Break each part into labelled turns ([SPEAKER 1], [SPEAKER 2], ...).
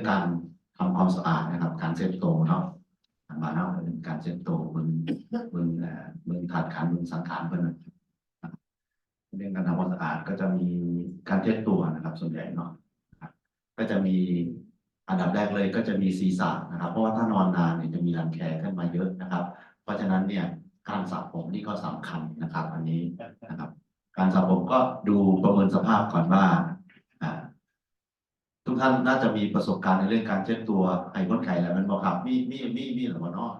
[SPEAKER 1] รื่องการทำความสะอาดนะครับ การเซ็ตโตวเนาะทางบ้านเราเป็นการเซ็ตโตวบนบนเอ่อบนถาดขันบนสังขารเพื่อนเรื่องการทำความสะอาดก็จะมีการเช็ดตัวนะครับ ส่วนใหญ่เนาะก็จะมีอันดับแรกเลยก็จะมีศีรษะนะครับ เพราะว่าถ้านอนนานเนี่ยจะมีรังแคขึ้นมาเยอะนะครับ เพราะฉะนั้นเนี่ยการสระผมนี่ก็สำคัญนะครับ อันนี้นะครับ การสระผมก็ดูประเมินสภาพก่อนว่า ทุกท่านน่าจะมีประสบการณ์ในเรื่องการเช็ดตัวไอ้ก้นไข่แล้วมันบอกครับ มีมีมีมีหรือว่านอก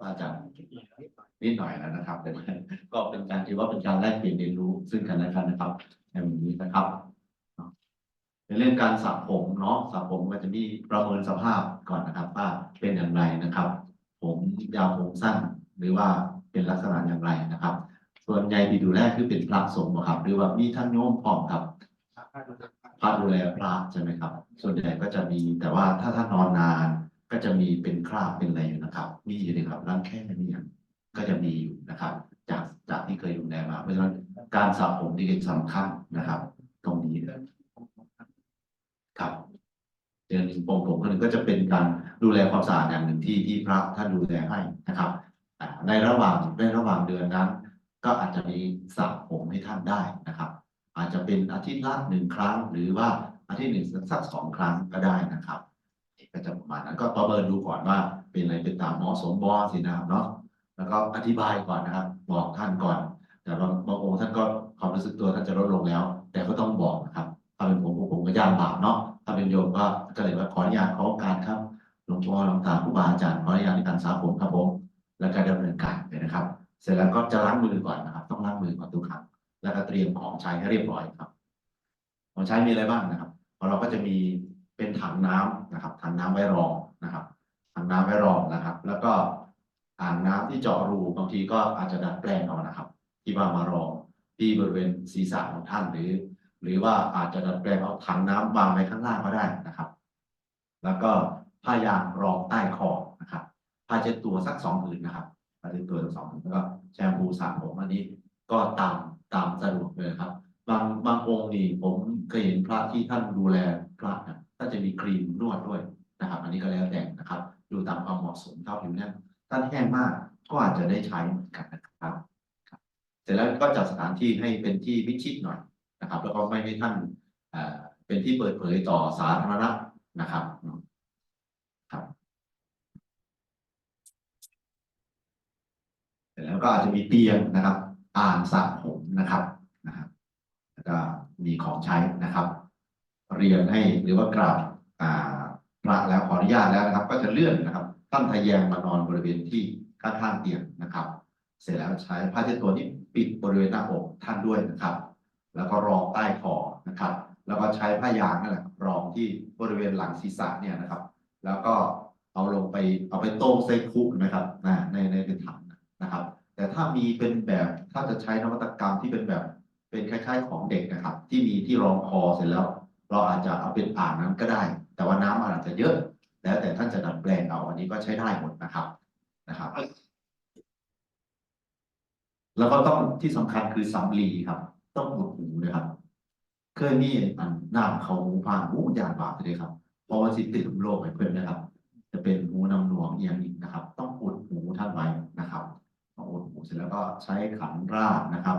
[SPEAKER 1] อาจารย์นิดหน่อยแล้วนะครับแต่ก็เป็นการถือว่าเป็นการแลกเปลี่ยนเรียนรู้ซึ่งกันและกันนะครับในวันนี้นะครับในเรื่องการสระผมเนาะสระผมก็จะมีประเมินสภาพก่อนนะครับ ว่าเป็นอย่างไรนะครับ ผมยาวผมสั้น หรือว่าเป็นลักษณะอย่างไรนะครับ ส่วนใหญ่ที่ดูแลคือเป็นพระสงฆ์ครับ หรือว่ามีท่านโยมพร้อมครับ พระดูแลพระใช่ไหมครับ ส่วนใหญ่ก็จะมีแต่ว่าถ้าท่านนอนนานก็จะมีเป็นคราบเป็นอะไรอยู่นะครับ มีอยู่นะครับร่างแค่นี้ยังก็จะมีอยู่นะครับ จากจากที่เคยดูแลมา เพราะฉะนั้นการสระผมนี่เป็นสำคัญนะครับ ตรงนี้ครับเดือนหนึ่งปงผมก็หนึ่งก็จะเป็นการดูแลความสะอาดอย่างหนึ่งที่ที่พระท่านดูแลให้นะครับในระหว่างในระหว่างเดือนนั้น ก็อาจจะมีสระผมให้ท่านได้นะครับ อาจจะเป็นอาทิตย์ละหนึ่งครั้ง หรือว่าอาทิตย์หนึ่งสักสองครั้งก็ได้นะครับก็จะประมาณนั้นก็ประเมินดูก่อนว่า เป็นอะไรเป็นตามเหมาะสมบอสินะครับเนาะแล้วก็อธิบายก่อนนะครับ บอกท่านก่อน แต่บางบางองค์ท่านก็ความรู้สึกตัวท่านจะลดลงแล้ว แต่ก็ต้องบอกนะครับ ถ้าเป็นผมผมก็ย่างบาปเนาะถ้าเป็นโยมก็ก็เลยว่าขออนุญาตขอโอกาสครับหลวงพ่อหลวงตาผู้บาอาจารย์ขออนุญาตในการสาผมครับผมแล้วก็ดำเนินการไปนะครับ เสร็จแล้วก็จะล้างมือก่อน เตรียมของใช้ให้เรียบร้อยครับ ของใช้มีอะไรบ้างนะครับขอเราก็จะมีเป็นถังน้ำนะครับถังน้ำไว้รองนะครับถังน้ำไว้รองนะครับ แล้วก็อ่างน้ำที่เจาะรูบางทีก็อาจจะดัดแปลงเอานะครับ ที่ว่ามารองที่บริเวณศีรษะของท่านหรือ หรือว่าอาจจะดัดแปลงเอาถังน้ำวางไว้ข้างล่างก็ได้นะครับ แล้วก็ผ้ายางรองใต้คอนะครับผ้าเช็ดตัวสักสองผืนนะครับผ้าเช็ดตัวสักสองผืนแล้วก็แชมพูสระผมอันนี้ก็ตาม ตามสะดวกเลยครับ บางบางองค์นี่ผมเคยเห็นพระที่ท่านดูแลพระนะท่านจะมีครีมนวดด้วยนะครับ อันนี้ก็แล้วแต่นะครับ ดูตามความเหมาะสมเท่าผิวเนี่ยท่านแห้งมากก็อาจจะได้ใช้เหมือนกันนะครับเสร็จแล้วก็จัดสถานที่ให้เป็นที่มิชิดหน่อยนะครับ แล้วก็ไม่ให้ท่านเอ่อเป็นที่เปิดเผยต่อสาธารณะนะครับครับเสร็จแล้วก็อาจจะมีเตียงนะครับ อ่างสระผมนะครับนะครับแล้วก็มีของใช้นะครับ เรียนให้หรือว่ากราบอ่าพระแล้วขออนุญาตแล้วนะครับ ก็จะเลื่อนนะครับท่านทะแยงมานอนบริเวณที่ข้างๆเตียงนะครับ เสร็จแล้วใช้ผ้าเช็ดตัวนี้ปิดบริเวณหน้าอกท่านด้วยนะครับ แล้วก็รองใต้คอนะครับ แล้วก็ใช้ผ้ายางนั่นแหละรองที่บริเวณหลังศีรษะเนี่ยนะครับ แล้วก็เอาลงไปเอาไปต้มใส่คุกนะครับนะในในเป็นถังนะครับ แต่ถ้ามีเป็นแบบถ้าจะใช้นวัตกรรมที่เป็นแบบเป็นคล้าย ๆ ของเด็กนะครับ ที่มีที่รองคอเสร็จแล้ว เราอาจจะเอาเป็นอ่างนั้นก็ได้ แต่ว่าน้ำอาจจะเยอะ แล้วแต่ท่านจะดัดแปลงเอาอันนี้ก็ใช้ได้หมดนะครับนะครับ แล้วก็ต้องที่สำคัญคือสำลีครับ ต้องอุดหูนะครับ เคยมีอันน้ำเขาหูผ่านหูยานบาปเลยครับเพราะว่าสิติดโรคให้เพื่อนนะครับ จะเป็นหูน้ำหนวงเอียงอีกนะครับ ต้องอุดหูท่านไว้ นะครับต้อนหูเสร็จแล้วก็ใช้ขันราดนะครับ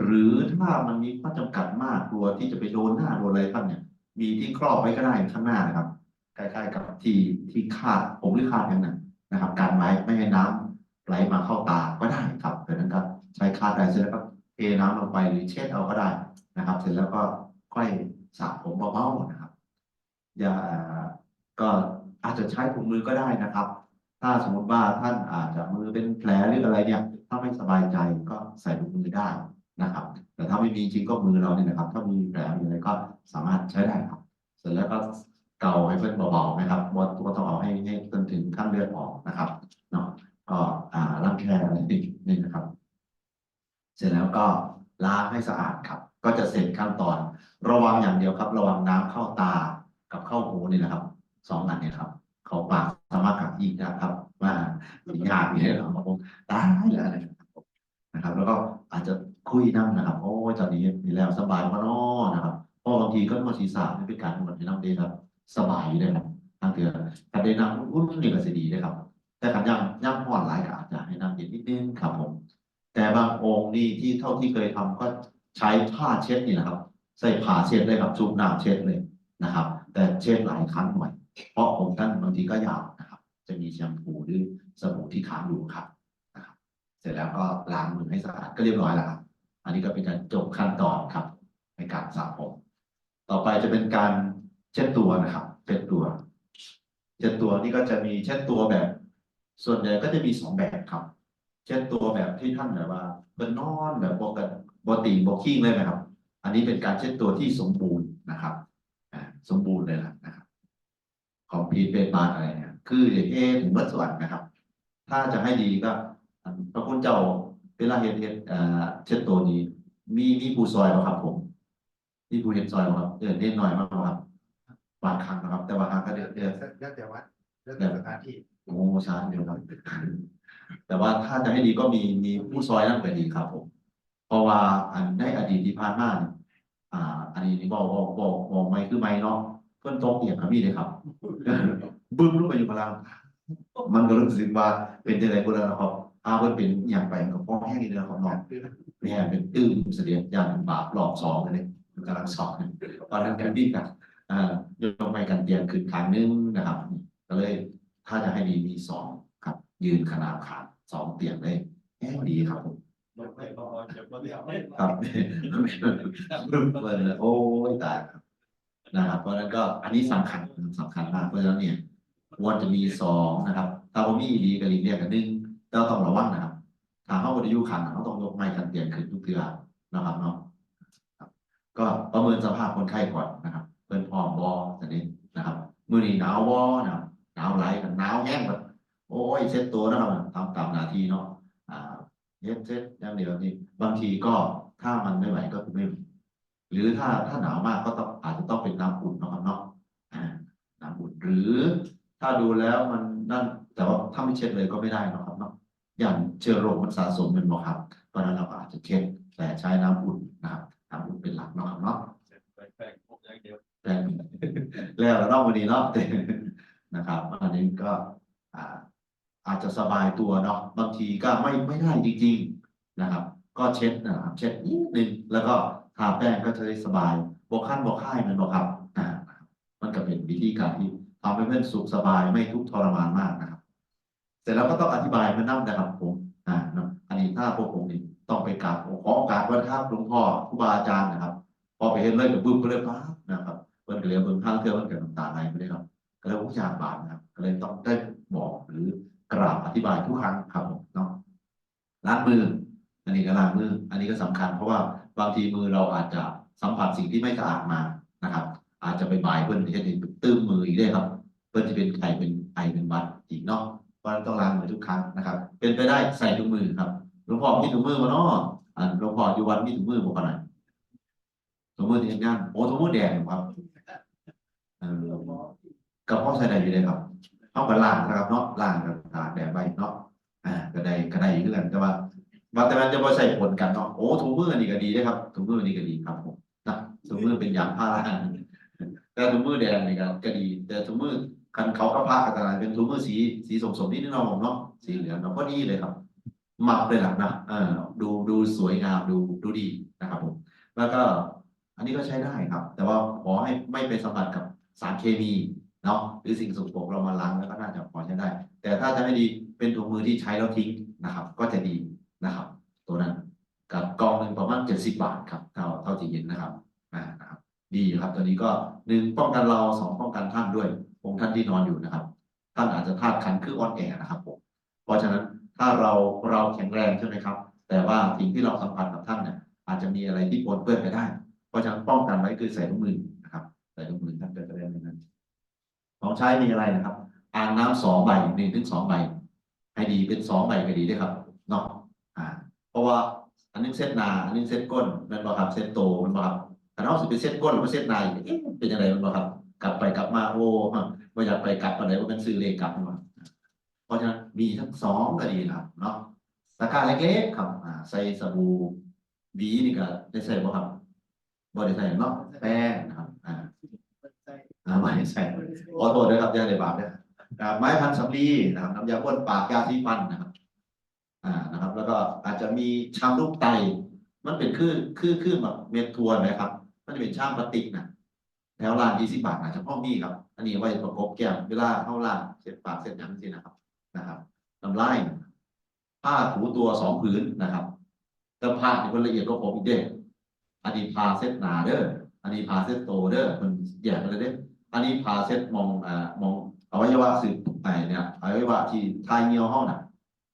[SPEAKER 1] หรือถ้ามันมีข้อจำกัดมากกลัวที่จะไปโดนหน้าโดนอะไรท่านเนี่ย มีที่ครอบไว้ก็ได้ข้างหน้านะครับใกล้ๆกับที่ที่คาดผมหรือคาดอย่างนั้นะครับการไว้ไม่ให้น้ำไหลมาเข้าตาก็ได้ครับเดังนั้นก็ใช้คาดได้เสร็จแล้วก็เทน้ำลงไปหรือเช็ดเอาก็ได้นะครับ เสร็จแล้วก็ค่อยสระผมเบาๆนะครับ อย่าก็อาจจะใช้ถุงมือก็ได้นะครับ ถ้าสมมติว่าท่านอาจจะมือเป็นแผลหรืออะไรเนี่ย ถ้าไม่สบายใจก็ใส่ถุงมือได้นะครับ แต่ถ้าไม่มีจริงก็มือเราเนี่ยนะครับ ถ้ามีแผลมีอะไรก็สามารถใช้ได้ครับ เสร็จแล้วก็เกาให้เพื่อนเบาๆนะครับว่าตัวต้องเอาให้ให้จนถึงขั้นเลือดออกนะครับเนาะก็อ่าล้างแคร์อะไรนิดนึงนะครับ เสร็จแล้วก็ล้างให้สะอาดครับ ก็จะเสร็จขั้นตอน ระวังอย่างเดียวครับ ระวังน้ำเข้าตากับเข้าหูนี่นะครับสองอันเนี่ยครับ เขาปากสามารถกับอีกนะครับ ว่าสิ่งยากเนี่ยเราผมตายแล้วอะไรนะครับ แล้วก็อาจจะคุยนั่งนะครับโอ้ตอนนี้มีแล้วสบายมาเนาะนะครับเพราะบางทีก็นวดศีรษะนี่เป็นการนวดในน้ำเดครับสบายอยู่ได้ครับทางเถื่อถ้าได้น้ำอุ่นๆนี่ก็สิดีเลยครับ แต่ขันย่ำย่ำห่อนหลายก็อาจจะให้น้ำเย็นนิดนึงครับผม แต่บางองค์นี่ที่เท่าที่เคยทำก็ใช้ผ้าเช็ดนี่แหละครับ ใส่ผ้าเช็ดเลยครับซุปน้ำเช็ดเลยนะครับ แต่เช็ดหลายครั้งหน่อย เพราะองค์ท่านบางทีก็ยาวนะครับ จะมีแชมพูหรือสบู่ที่ค้างอยู่ครับนะครับ เสร็จแล้วก็ล้างมือให้สะอาดก็เรียบร้อยแล้วครับ อันนี้ก็เป็นการจบขั้นตอนครับ ในการสระผม ต่อไปจะเป็นการเช็ดตัวนะครับเช็ดตัวเช็ดตัวนี่ก็จะมีเช็ดตัวแบบ ส่วนใหญ่ก็จะมีสองแบบครับเช็ดตัวแบบที่ท่านแบบว่าเป็นนอนแบบปกติปกติบกขี้เลยนะครับ อันนี้เป็นการเช็ดตัวที่สมบูรณ์นะครับสมบูรณ์เลยล่ะนะครับ ของพีเป็นบาร์อะไรเนี่ยคือเด็กเอถึงเมื่อส่วนนะครับ ถ้าจะให้ดีก็อันพระคุณเจ้าเวลาเห็นเห็นเอ่อเช็ดตัวนี้ มีมีผู้ซอยไหมครับ ผม มีผู้เห็นซอยไหมครับเดือนนิดหน่อยมากครับบางครั้งนะครับ แต่บางครั้งก็เดือนเดือน
[SPEAKER 2] แล้วแต่วัดแล้วแต่สถานที่
[SPEAKER 1] โอ้ชาเดียวครับแต่ว่าถ้าจะให้ดีก็มีมีผู้ซอยนั่นก็ดีครับ ผม เพราะว่าอันได้อดีตที่ผ่านมาเนี่ยอ่า อันนี้นี่บอกบอกบอกบอกไม่คือไม่เนาะ เพื่อนโต๊ะเอียงครับพี่เลยครับ บึ้มลงไปอยู่พลัง มันก็รู้สึกว่าเป็นอะไรก็แล้วนะครับอาเพื่อนเป็นอย่างไปกับพ่อแห้งนี่นะครับน้องแม่เป็นตื้มเสดียดอย่างบาปหลอกสองเลยมันกำลังสองตอนนั้นกันพี่กันอ่ายกไม่กันเตียงขึ้นครั้งนึงนะครับ ก็เลยถ้าจะให้ดีมีสองครับ ยืนขนาบขาสองเตียงเลยแห้งดีครับผม
[SPEAKER 3] ไม่พอจะไม่เอา
[SPEAKER 1] ครับเปิดเลยโอ้ยตายครับ นะครับ เพราะฉะนั้นก็อันนี้สำคัญสำคัญมากเพราะฉะนั้นเนี่ยควรจะมีสองนะครับถ้าผมมีดีกับลิงเรียกกันหนึ่งเราต้องระวังนะครับถ้าเขาบริยุขันเขาต้องยกไม้กันเตียงขึ้นทุกเทือนะครับเนาะก็ประเมินสภาพคนไข้ก่อนนะครับเพิ่นพร้อมบอจะนี้นะครับ มือนี้หนาวบอนะครับหนาวไหลกันหนาวแห้งแบบโอ้ยเช็ดตัวนะครับทำตามหน้าที่เนาะอ่าเย็บเซ็ตอย่างเดียวนี่บางทีก็ถ้ามันไม่ไหวก็คือไม่ หวหรือถ้าถ้าหนาวมากก็ต้องอาจจะต้องเป็นน้ำอุ่นเนาะครับเนาะอ่าน้ำอุ่นหรือถ้าดูแล้วมันนั่นแต่ว่าถ้าไม่เช็ดเลยก็ไม่ได้เนาะครับเนาะอย่างเชื้อโรคมันสะสมเป็นบ่ครับเพราะฉะนั้นเราก็อาจจะเช็ดแต่ใช้น้ำอุ่นนะครับน้ำอุ่นเป็นหลักเนาะครับเนาะ
[SPEAKER 3] แปลงผมอย่างเดียว
[SPEAKER 1] แต่แล้วเราต้องวันนี้เนาะนะครับ อันนี้ก็อ่าอาจจะสบายตัวเนาะบางทีก็ไม่ไม่ได้จริง ๆนะครับ ก็เช็ดนะครับเช็ดนิดนึงแล้วก็ ทาแป้งก็จะได้สบายบอกขั้นบอกค่ายมันบอกครับอ่านะมันก็เป็นวิธีการที่ทำให้เพื่อนสุขสบายไม่ทุกข์ทรมานมากนะครับ เสร็จแล้วก็ต้องอธิบายมันนั่งนะครับผมอ่าเนาะอันนี้ถ้าพวกผมนี่ต้องไปกราบขอโอกาสวัดครับหลวงพ่อครูบาอาจารย์นะครับ พอไปเห็นเลยกับบึ้มก็เลยปั๊บนะครับเพิ่นก็เลยเอาเบิ่งข้างเทือมันเกิดน้ำตาไหลไม่ได้ครับก็เลยผู้ชาบาทนะครับก็เลยต้องได้บอกหรือกราบอธิบายทุกครั้งครับผมเนาะล้างมือ อันนี้ก็ล้างมือ อันนี้ก็สำคัญเพราะว่าบางทีมือเราอาจจะสัมผัสสิ่งที่ไม่สะอาดมานะครับ อาจจะไปบายเพิ่อนเฮ็ดให้ตื้มมืออีกได้ครับ เพิ่อนจะเป็นไข้เป็นไอเป็นวัดอีกเนาะเพราะนั้นต้องล้างมือทุกครั้งนะครับ เป็นไปได้ใส่ถุงมือครับหลวงพ่อมีถุงมือมาเนาะอ่าหลวงพ่ออยู่วัดมีถุงมือบ่ปานไหนถุงมือที่เฮ็ดงานโอ้ถุงมือแดงครับเออกับพ่อใช้ได้อยู่เลยครับเอากับล่างนะครับเนาะล่างกับตาแดดใบเนาะอ่าก็ได้ก็ได้อยู่ด้วยกันแต่ว่า ว่าแต่มันจะบ่ใส่ผลกันเนาะโอ้ถุงมืออันนี้ก็ดีเด้อครับถุงมืออันนี้ก็ดีครับผมนะถุงมือเป็นยางผ้าละแต่ถุงมือแดงนี่ก็ก็ดี แต่ถุงมือคันเขาก็ผ้ากันอะไรเป็นถุงมือสีสีสมๆนิดนึงเนาะผมเนาะสีเหลืองเนาะก็ดีเลยครับมักเลยหล่ะนะเออดูดูสวยงามดูดูดีนะครับผมแล้วก็ อันนี้ก็ใช้ได้ครับ แต่ว่าขอให้ไม่ไปสัมผัสกับสารเคมีเนาะหรือสิ่งสกปรกเรามาล้างแล้วก็น่าจะพอใช้ได้ แต่ถ้าจะให้ดีเป็นถุงมือที่ใช้แล้วทิ้งนะครับ ก็จะดี นะครับ ตัวนั้นกับกองหนึ่งประมาณเจ็ดสิบบาทครับเท่าเท่าที่เห็นนะครับอ่านะครับ ดีครับตัวนี้ก็หนึ่งป้องกันเราสองป้องกันท่านด้วยองค์ท่านที่นอนอยู่นะครับ ท่านอาจจะธาตุขันคืออ่อนแอนะครับผมเพราะฉะนั้นถ้าเราเราแข็งแรงใช่ไหมครับ แต่ว่าสิ่งที่เราสัมผัสกับท่านเนี่ยอาจจะมีอะไรที่ปนเปื้อนไปได้ เพราะฉะนั้นป้องกันไว้คือใส่ถุงมือนะครับ ใส่ถุงมือท่านจะได้ไม่นั้นของใช้มีอะไรนะครับ อ่างน้ำสองใบหนึ่งถึงสองใบให้ดีเป็นสองใบก็ดีด้วยครับ อันนึงเซตหนาอันนึงเซตก้นมันบอกครับเซตโตมันบอกครับถ้าเราสิเป็นเซตก้นหรือว่เซตนาเอ๊ะเป็นยังไงมันบอกครับ กลับไปกลับมาโอ้ว่าอยากไปกลับอะไรว่าเป็นซื้อเลขกลับมาเพราะฉะนั้นมีทั้งสองก็ดีครับเนาะตะกร้าเล็กๆครับอ่าใส่สบู่บีนี่ก็ได้ใส่บ่ครับบ่ได้ใส่เนาะแป้งนะครับอ่าอ่ไม้ใส่ขอโทษด้วยครับยาได้บาปเนี่ยไม้พันสำลีนะครับน้ำยาบ้วนปากยาสีฟันนะครับ อ่านะครับ แล้วก็อาจจะมีชามลูกไต มันเป็นคือคือคือแบบเมทัวร์นะครับ มันจะเป็นชามพลาสติกนะแถวร้านยี่สิบบาทนะเฉพาะมีครับ อันนี้ไว้ประกบแก้มเวลาเข้าร้านเสร็จปากเสร็จยังสินะครับนะครับน้ำลายผ้าถูตัวสองผืนนะครับแต่ผ้านี่มันละเอียดกว่าผมอีกเด้อันนี้พาเซตหนาเด้ออันนี้พาเซตโตเด้อมันแยกกันเลยเด้ออันนี้พาเซตมองอ่ามองอวัยวะสืบไอเนี่ยอวัยวะที่ทายเงียวห้องน่ะ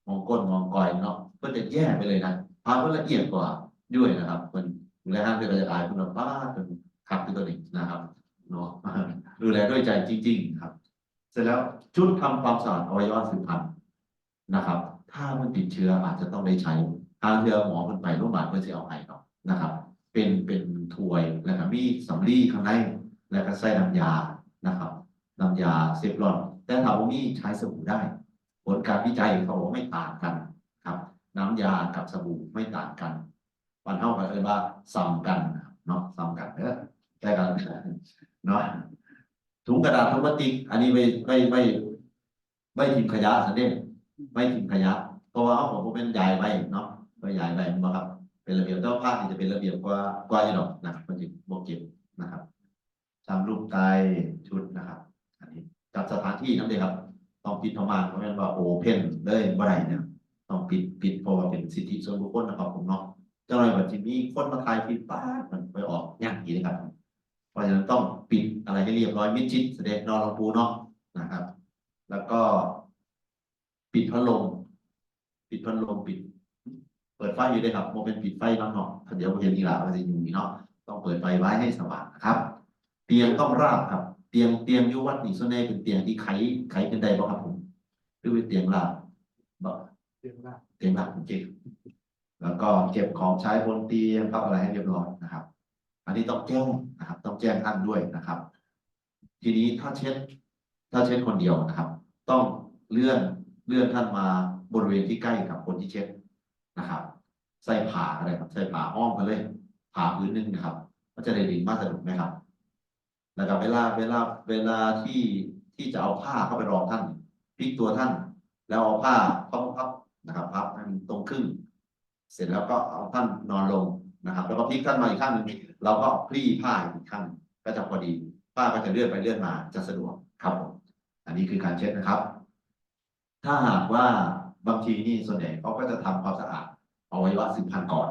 [SPEAKER 1] มองก้นมองกอยเนาะเพื่อจะแยกไปเลยนะพาเพื่อละเอียดกว่าด้วยนะครับมันดูแลห้างเพื่อจะอายคุณภาพเป็นขับเป็นตัวนี้นะครับเนาะดูแลด้วยใจจริง ๆ ครับ เสร็จแล้วชุดทำความสะอาดอวัยวะสืบพันธุ์นะครับ ถ้ามันติดเชื้ออาจจะต้องได้ใช้ทางเทือหมอมันไปโรงพยาบาลเพื่อจะเอาให้เนาะนะครับ เป็นเป็นถ้วยแล้วก็มีสำลีข้างในแล้วก็ใส่น้ำยานะครับน้ำยาเซฟรอน แต่ถาว่ามีใช้สบู่ได้ ผลการวิจัยเขาบอกไม่ต่างกันครับ น้ำยากับสบู่ไม่ต่างกันวันเท่ากันเลยว่าซ้ำกันเนาะซ้ำกันเนอะแต่กันเนาะถุงกระดาษพลาสติก อันนี้ไม่ไม่ไม่ไม่ทิ้งขยะสันเด้ไม่ทิ้งขยะเพราะว่าเขาบอกว่าเป็นยายไปเนาะก็ยายไปมาครับ เป็นระเบียบแต่ว่าภาคจะเป็นระเบียบกว่ากว่าอยู่หรอกนะครับมันจะบอกเก็บนะครับจำรูปไตชุดนะครับ อันนี้จัดสถานที่นั่นเลยครับ ต้องปิดประมาณเพราะงั้นว่าโอเพนเลยบ่ได้เนี่ยต้องปิดปิดเพราะว่าเป็นสิทธิส่วนบุคคลนะครับผมเนาะจ้าหน้าที่จะมีคนมาถ่ายคลิปป้ามันไปออกยากอีกนะครับ เพราะฉะนั้นต้องปิดอะไรให้เรียบร้อยมิดชิดแสดงนอนลงปูเนาะนะครับ แล้วก็ ปิดพัดลมปิดพัดลมปิด เปิดไฟอยู่ด้วยครับโมเป็นปิดไฟเนาะเนาะเดี๋ยวเห็นอีกแล้วมันจะอยู่นี่เนาะต้องเปิดไฟไว้ให้สว่างนะครับ เตียงต้องราบครับ เตียงเตียงอยุวัดนี่ส่วนใหญ่เป็นเตียงที่ไขไขเป็นได้บ่ครับผมหรือเป็นเตียงราบบ่
[SPEAKER 2] เรียกว่า
[SPEAKER 1] เตียงราบผมเก็บแล้วก็เก็บของใช้บนเตียงครับอะไรให้เรียบร้อยนะครับ อันนี้ต้องแจ้งนะครับ ต้องแจ้งท่านด้วยนะครับ ทีนี้ถ้าเช็ด ถ้าเช็ดคนเดียวนะครับ ต้องเลื่อนเลื่อนท่านมาบริเวณที่ใกล้กับคนที่เช็ดนะครับ ใส่ผ้าอะไรครับ ใส่ผ้าอ้อมไปเลยผ้าพื้นหนึงนะครับ ก็จะได้ดึงมาสะดวกไหมครับ แล้วก็เวลาเวลาเวลาที่ที่จะเอาผ้าเข้าไปรองท่านพลิกตัวท่าน แล้วเอาผ้าพับพับนะครับพับให้มันตรงครึ่ง เสร็จแล้วก็เอาท่านนอนลงนะครับ แล้วก็พลิกท่านมาอีกข้างหนึ่งเราก็พลี่ผ้าอีกข้างหนึ่งก็จะพอดี ผ้าก็จะเลื่อนไปเลื่อนมาจะสะดวกครับผมอันนี้คือการเช็ดนะครับ ถ้าหากว่าบางทีนี่ส่วนใหญ่เขาก็จะทำความสะอาดอวัยวะสืบพันธุ์ก่อน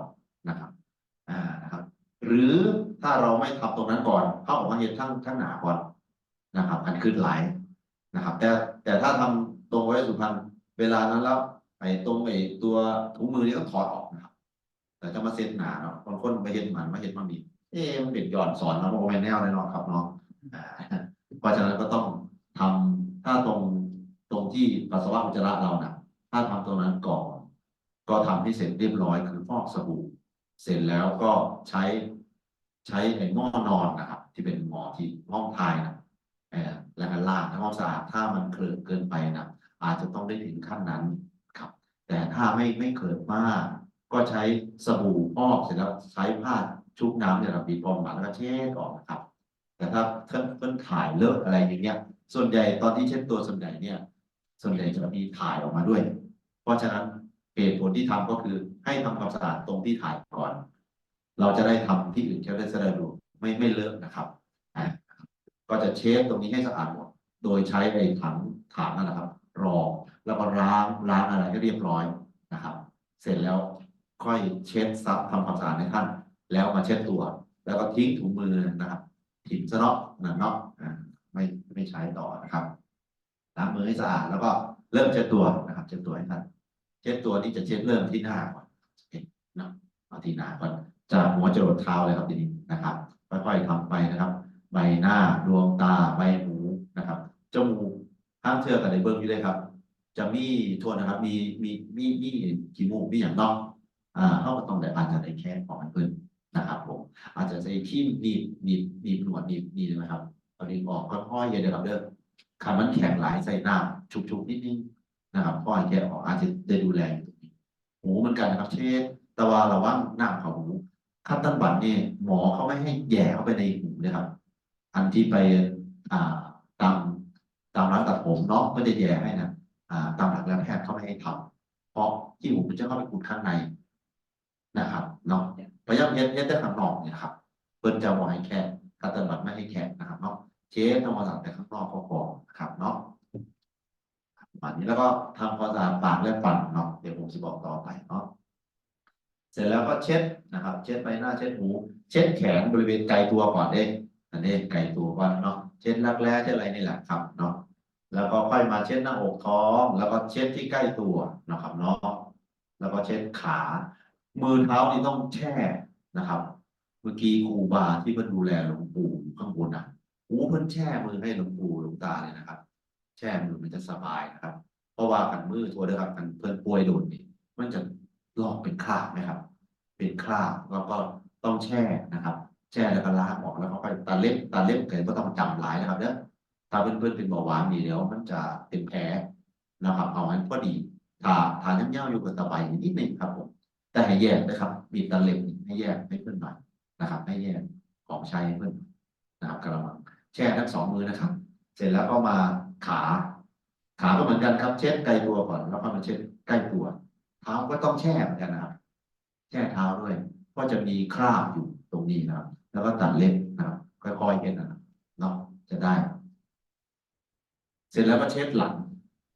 [SPEAKER 1] นะครับ อ่านะครับ หรือถ้าเราไม่ทำตรงนั้นก่อนเข้าออกมาเห็นทั้งทั้งหนาก่อนนะครับอันขึ้นหลายนะครับ แต่แต่ถ้าทำตรงไว้สุพรรณเวลานั้นแล้วไอ้ตรงไอ้ตัวถุงมือนี่ต้องถอดออกนะครับ แต่จะมาเซ็ตหนาเนาะบางคนไปเห็นหมันมาเห็นมันนี่เอ๊มันเป็นย้อนสอนเนาะโมเมนแนวแน่นอนครับเนาะอ่าเพราะฉะนั้นก็ต้องทำถ้าตรงตรงที่ปัสสาวะอุจจาระเรานะถ้าทำตรงนั้นก่อน ก็ทำให้เสร็จเรียบร้อยคือฟอกสบู่ เสร็จแล้วก็ใช้ ใช้ไอ้หม้อนอนนะครับ ที่เป็นหมอที่ห้องทายนะเออแล้วก็ล้างทำความสะอาดถ้ามันเคลอะเกินไปนะอาจจะต้องได้ถึงขั้นนั้นครับ แต่ถ้าไม่ไม่เคลอะมาก ก็ใช้สบู่ฟอกเสร็จแล้วใช้ผ้าชุบน้ำเนี่ยเราบีบออกมาแล้วก็เช็ดออกนะครับ แต่ถ้าเพิ่นเพิ่นถ่ายเลอะอะไรอย่างเงี้ย ส่วนใหญ่ตอนที่เช็ดตัวส่วนใหญ่เนี่ย ส่วนใหญ่จะมีถ่ายออกมาด้วย เพราะฉะนั้นเหตุผลที่ทำก็คือให้ทำความสะอาดตรงที่ถ่ายก่อน เราจะได้ทำที่อื่นจะได้สะดวกไม่ไม่เลอะนะครับก็จะเช็ดตรงนี้ให้สะอาดหมดโดยใช้ไอ้ถังถังนั่นแหละครับ รองแล้วก็ล้างล้างอะไรให้เรียบร้อยนะครับ เสร็จแล้วค่อยเช็ดซับทำความสะอาดให้ท่าน แล้วมาเช็ดตัว แล้วก็ทิ้งถุงมือนะครับทิ้งซะเนาะนะเนาะไม่ไม่ใช้ต่อนะครับล้างมือให้สะอาดแล้วก็เริ่มเช็ดตัวนะครับ เช็ดตัวให้ท่าน เช็ดตัวนี่จะเช็ดเริ่มที่หน้าก่อนเนเนาะเอาที่หน้าก่อน จากหัวจรดเท้าเลยครับทีนี้นะครับ ค่อยๆทำไปนะครับ ใบหน้าดวงตาใบหูนะครับจมูกข้างเชื่อกกับในเบิ้งอยู่เลยครับ จะมีโทษนะครับ มีมีมีมีขี้มูกมีอย่างเนอกอ่าเข้าก็ต้องได้อาจจะได้แค่ของมันเพิ่นนะครับผมอาจจะใช้ขี้หนีบหนีบหนีบหนวดหนีบหนีบนะครับเอาดึงออกค่อยๆอย่าเดี๋ยวครับเด้อคันมันแข็งหลายใส่น้ำชุบๆนิดนึงนะครับค่อยแค่ออกอาจจะได้ดูแลตรงนี้หูเหมือนกันนะครับ เช่นแต่ว่าระวังหน้าเขาหู ขั้นต้นบัตรนี่ยหมอเขาไม่ให้แย่เข้าไปในหูนะครับ อันที่ไปอ่าตามตามร้านตัดผมเนาะก็จะแย่ให้นะอ่า ตามหลักแล้วแพทย์เขาไม่ให้ทำเพราะที่หูมันจะเข้าไปอุดข้างในนะครับเนาะพยายามเฮ็ดเฮ็ดแต่ข้างนอกเนี่ยครับเพิ่นจะบอกให้แค่คัตเตอร์บัตไม่ให้แค่นะครับเนาะเช็ดทำความสะอาดแต่ข้างนอกก็พอนะครับเนาะประมาณนี้แล้วก็ทำความสะอาดปากและฟันเนาะเดี๋ยวผมจะบอกต่อไป เสร็จแล้วก็เช็ดนะครับ เช็ดใบหน้าเช็ดหู เช็ดแขนบริเวณไกลตัวก่อนเด้อันนี้ไกลตัวก่อนเนาะเช็ดรักแร้เช็ดอะไรนี่แหละครับเนาะแล้วก็ค่อยมาเช็ดหน้าอกท้อง แล้วก็เช็ดที่ใกล้ตัวนะครับเนาะแล้วก็เช็ดขา มือเท้านี่ต้องแช่นะครับ เมื่อกี้ครูบาที่เพิ่นดูแลหลวงปู่ข้างบนอะโอ้เพิ่นแช่มือให้หลวงปู่หลวงตาเลยนะครับ แช่มือมันจะสบายนะครับ เพราะว่ากันมือทัวเด้อครับกันเพิ่นป่วยโดนนี่มันจะ ลอกเป็นคราบไหมครับ เป็นคราบแล้วก็ต้องแช่นะครับ แช่แล้วก็ล้างออกแล้วก็ค่อยตัดเล็บตัดเล็บเกิดก็ต้องจำหลายนะครับเด้อถ้าเพื่อนๆเป็นเบาหวานนี่เดี๋ยวมันจะเป็นแผลนะครับเอาให้พอดีถ้าทานย่ำๆอยู่กับตะไบนิดนึงครับผมแต่ให้แยกนะครับ มีตัดเล็บให้แยกให้เพื่อนหน่อยนะครับ ให้แยกของใช้ให้เพื่อนนะครับกระมังแช่ทั้งสองมือนะครับ เสร็จแล้วก็มาขา ขาก็เหมือนกันครับ เช็ดไกลตัวก่อน แล้วก็มาเช็ดใกล้ตัว เท้าก็ต้องแช่เหมือนกันนะครับ แช่เท้าด้วย ก็จะมีคราบอยู่ตรงนี้นะครับ แล้วก็ตัดเล็บนะครับค่อยๆเช็ดนะครับเนาะจะได้ เสร็จแล้วก็เช็ดหลัง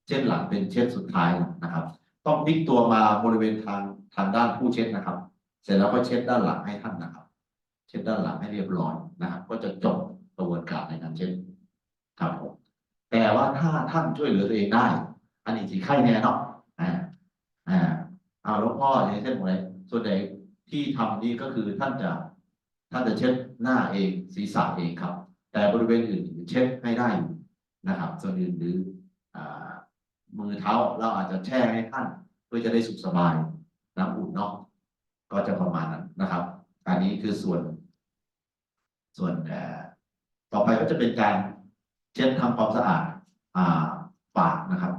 [SPEAKER 1] เช็ดหลังเป็นเช็ดสุดท้ายนะครับ ต้องพลิกตัวมาบริเวณทางทางด้านผู้เช็ดนะครับ เสร็จแล้วก็เช็ดด้านหลังให้ท่านนะครับ เช็ดด้านหลังให้เรียบร้อยนะครับ ก็จะจบกระบวนการในการเช็ดครับผมแต่ว่าถ้าท่านช่วยเหลือตัวเองได้ อันนี้สีไข้แน่นะอ่าอ่าเอาหลวงพ่ออย่างเช่นอะไรส่วนใหญ่ที่ทำนี่ก็คือท่านจะท่านจะเช็ดหน้าเองศีรษะเองครับ แต่บริเวณอื่นเช็ดให้ได้นะครับ ส่วนอื่นหรืออมือเท้าเราอาจจะแช่ให้ท่านเพื่อจะได้สุขสบายน้ำอุ่นเนาะก็จะประมาณนั้นนะครับ อันนี้คือส่วน ส่วนต่อไปก็จะเป็นการเช็ดทำความสะอาดอ่าปากนะครับ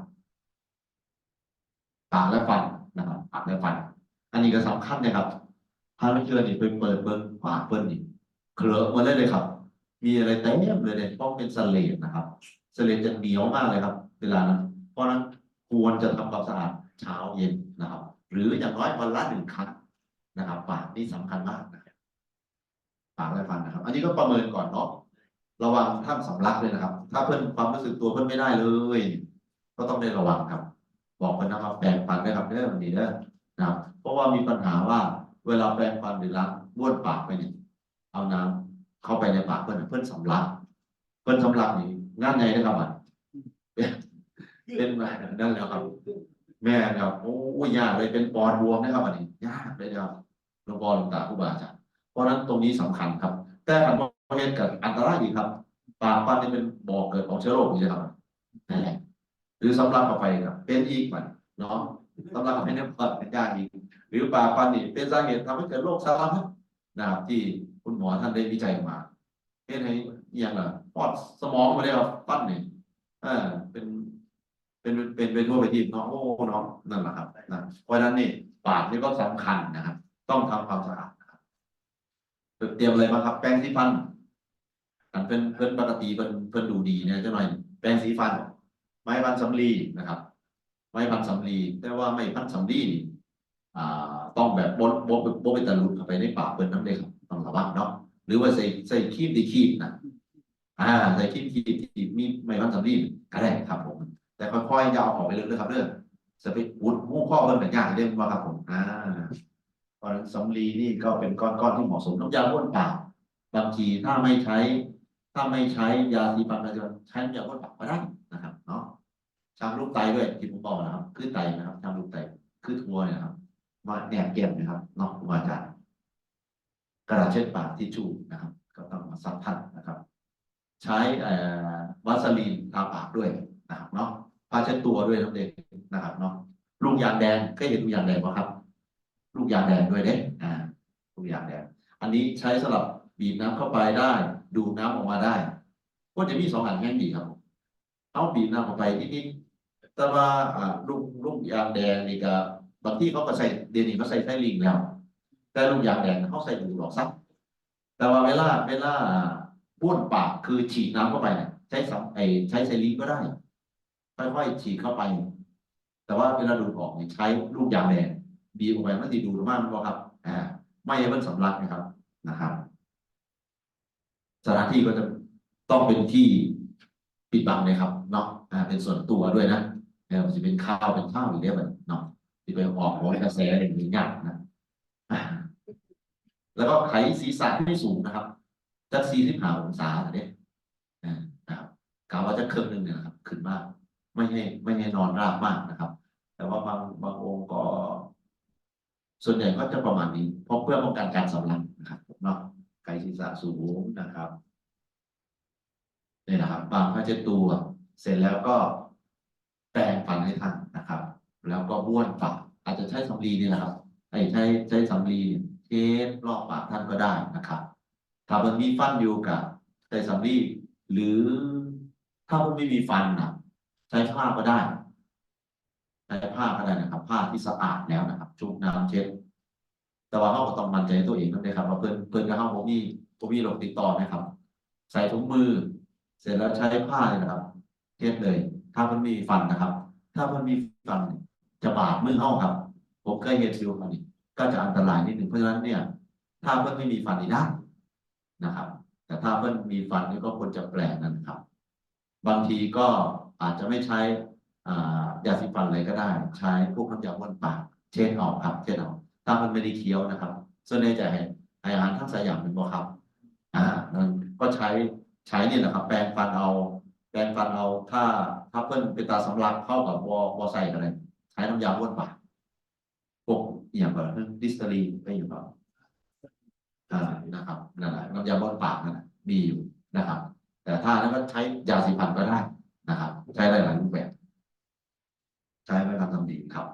[SPEAKER 1] ปากและฟัน นะครับปากและฟันอันนี้ก็สำคัญนะครับถ้าไม่เชื่อนี่ไปเปิดเบิ้งปากเปิ้ลนี่เคลอะมาเลยเลยครับ มีอะไรเต็มเลยเนี่ยเพราะเป็นสเลดนะครับสเลดจะเหนียวมากเลยครับ เวลานั้นเพราะนั้นควรจะทำความสะอาดเช้าเย็นนะครับ หรืออย่างน้อยวันละหนึ่งครั้งนะครับปากนี่สำคัญมากนะครับปากและฟันนะครับ อันนี้ก็ประเมินก่อนเนาะระวังท่านสำลักเลยนะครับ ถ้าเพิ่นความรู้สึกตัวเพิ่นไม่ได้เลย ก็ต้องได้ระวังครับ บอกกันนะครับแปรงฟันด้ครับเด้อวันนี้เด้อนะครับเพราะว่ามีปัญหาว่าเวลาแปรงฟันหรือล้างบ้วนปากไปเนี่ยเอาน้ำเข้าไปในปากเพื่อนเพื่อนสำลักเพื่อนสำลักนี่งานไงนะครับอะเป็นเป็นแบบนั่นแหละครับ แม่ครับโอ้ยยากเลยเป็นปอดบวมนะครับอันนี้ยากเลยครับหลวงพ่อหลวงตาครูบาอาจารย์เพราะนั้นตรงนี้สำคัญครับ แต่ขันประเภทกับอันตรายอีกครับ ปากฟันนี่เป็นบ่อเกิดของเชื้อโรคนี่นะครับนั่นแหละ หรือสำลักออกไปครับ เป็นอีกมันเนาะสำลักออกไปเนี่ยปอดเป็นยากอีก หรือปากฟันนี่เป็นสาเหตุทำให้เกิดโรคสารพัดนะครับ ที่คุณหมอท่านได้วิจัยมาเห็นให้อย่างล่ะปอดสมองมาได้ครับฟันนี่เออเป็นเป็นเป็นเป็นทั่วไปที่เนาะโอ้เนาะนั่นแหละครับนะเพราะฉะนั้นนี่ปากนี่ก็สำคัญนะครับ ต้องทำความสะอาดนะครับเตรียมอะไรมาครับ แปรงสีฟันอันเป็นเพื่อนปกติเพิ่นเพิ่นดูดีเนี่ยเจ้าหน่อยแปรงสีฟัน ไม้พันสำลีนะครับ ไม้พันสำลีแต่ว่าไม่พันสำลีนี่อ่าต้องแบบบนบนบนเป็นตะลุดเข้าไปในปากเพิ่นน้ำเลยครับต้องระวังเนาะหรือว่าใส่ใส่คีบดีคีบนะอ่าใส่คีบคีบที่มีไม้พันสำลีก็ได้ครับผม แต่ค่อยๆอย่าเอาออกไปเลยนะครับเด้อจะไปอุดหูข้อเพิ่นเป็นยากเด้ว่าครับผมอ่าเพราะฉะนั้นสำลีนี่ก็เป็นก้อนๆที่เหมาะสมน้ำยาบ้วนปากบางทีถ้าไม่ใช้ ถ้าไม่ใช้ยาสีฟันเราจะใช้น้ำยาบ้วนปากก็ได้นะครับเนาะ ชามลูกไตด้วยที่ผมบอกนะครับ คือไตนะครับชามลูกไตคือทัวร์เนยนะครับมาแนบแก้มนะครับนอกวาจากระดาษเช็ดปากที่ชูนะครับ ก็ต้องมาซับพันนะครับ ใช้เอ่อวัสลีนทาปากด้วยนะครับเนาะผ้าเช็ดตัวด้วยน้ำเด็กนะครับเนาะลูกยางแดงเคยเห็นลูกยางแดงไหมครับ ลูกยางแดงด้วยเด้อ่าลูกยางแดงอันนี้ใช้สำหรับบีบน้ำเข้าไปได้ ดูน้ำออกมาได้ก็จะมีสองอันแห่งดีครับเอาบีบน้ำเข้าไปนิดๆ แต่ว่าลูกลูกยางแดงนี่ก็บางที่เขาก็ใส่เดี๋ยวนี้เขาใส่ไส้ลิงแล้ว แต่ลูกยางแดงเขาใส่ดูดหลอกซับแต่ว่าเวลาเวลาบ้วนปากคือฉีดน้ำเข้าไปเนี่ยใช้สัมไอใช้ไซรีก็ได้ค่อยๆฉีดเข้าไป แต่ว่าเวลาดูดออกเนี่ยใช้ลูกยางแดงบีบออกไปมันจะดูดออกมามันบ่ครับอ่าไม่ให้มันสำลักนะครับนะครับสถานที่ก็จะต้องเป็นที่ปิดบังเลยครับเนาะอ่าเป็นส่วนตัวด้วยนะ เออมันจะเป็นข้าวเป็นข้าวอย่างเงี้ยมันเนาะที่ไปออกร้อนกระแสอะไรอย่างเงี้ยนะแล้วก็ไขศีรษะให้สูงนะครับจักสี่สิบห้าองศาเนี่ยนะครับกาวว่าจะเครื่องหนึ่งเนี่ยนะครับ ขึ้นมาก ไม่ให้ไม่ให้นอนราบมากนะครับ แต่ว่าบางบางองค์ก็ ส่วนใหญ่ก็จะประมาณนี้ เพราะเพื่อป้องกันการสำลักนะครับเนาะไขศีรษะสูงนะครับนี่นะครับบางผ้าเช็ดตัว เสร็จแล้วก็ แปรงฟันให้ท่านนะครับ แล้วก็บ้วนปากอาจจะใช้สำลีนี่แหละครับไอ้ใช้ใช้สำลีเทสรอบปากท่านก็ได้นะครับถ้ามันมีฟันอยู่กับใช้สำลีหรือถ้ามันไม่มีฟันนะใช้ผ้าก็ได้ใช้ผ้าก็ได้นะครับ ผ้าที่สะอาดแล้วนะครับชุบน้ำเช็ดแต่ว่าเราก็ต้องมั่นใจตัวเองนะครับว่าเพื่อนเพื่อนกับเขาผมมีผมมีโรคติดต่อนะครับ ใส่ถุงมือ เสร็จแล้วใช้ผ้าเลยนะครับเช็ดเลย ถ้ามันมีฟันนะครับ ถ้ามันมีฟันจะบาดมือเข้าครับ ผมเคยเห็นฟิวฟันนี่ก็จะอันตรายนิดหนึ่งเพราะฉะนั้นเนี่ย ถ้าเพื่อนไม่มีฟันนี่ได้นะครับ แต่ถ้าเพื่อนมีฟันนี่ก็ควรจะแปลงนครับ บางทีก็อาจจะไม่ใช้อ่ายาสีฟันอะไรก็ได้ ใช้พวกน้ำยาบ้วนปาก เช็ดออกครับ เช็ดออกถ้ามันไม่ได้เคี้ยวนะครับ ส่วนใหญ่จะให้อาหารทั้งสายอย่างเป็นบ่ครับ อ่านั่นก็ใช้ใช้นี่แหละครับ แปรงฟันเอา แปรงฟันเอาถ้าถ้าเพิ่นเป็นตาสำลักเข้ากับวอวอใส่อะไรใช้น้ำยาบ้วนปากพวกอย่างแบบดิสเตอรีนไปอยู่ครับอ่านะครับนั่นแหละน้ำยาบ้วนปากนั่นมีอยู่นะครับ แต่ถ้านั้นก็ใช้ยาสีฟันก็ได้นะครับ ใช้ได้หลายรูปแบบ ใช้ไปทำทำดีครับ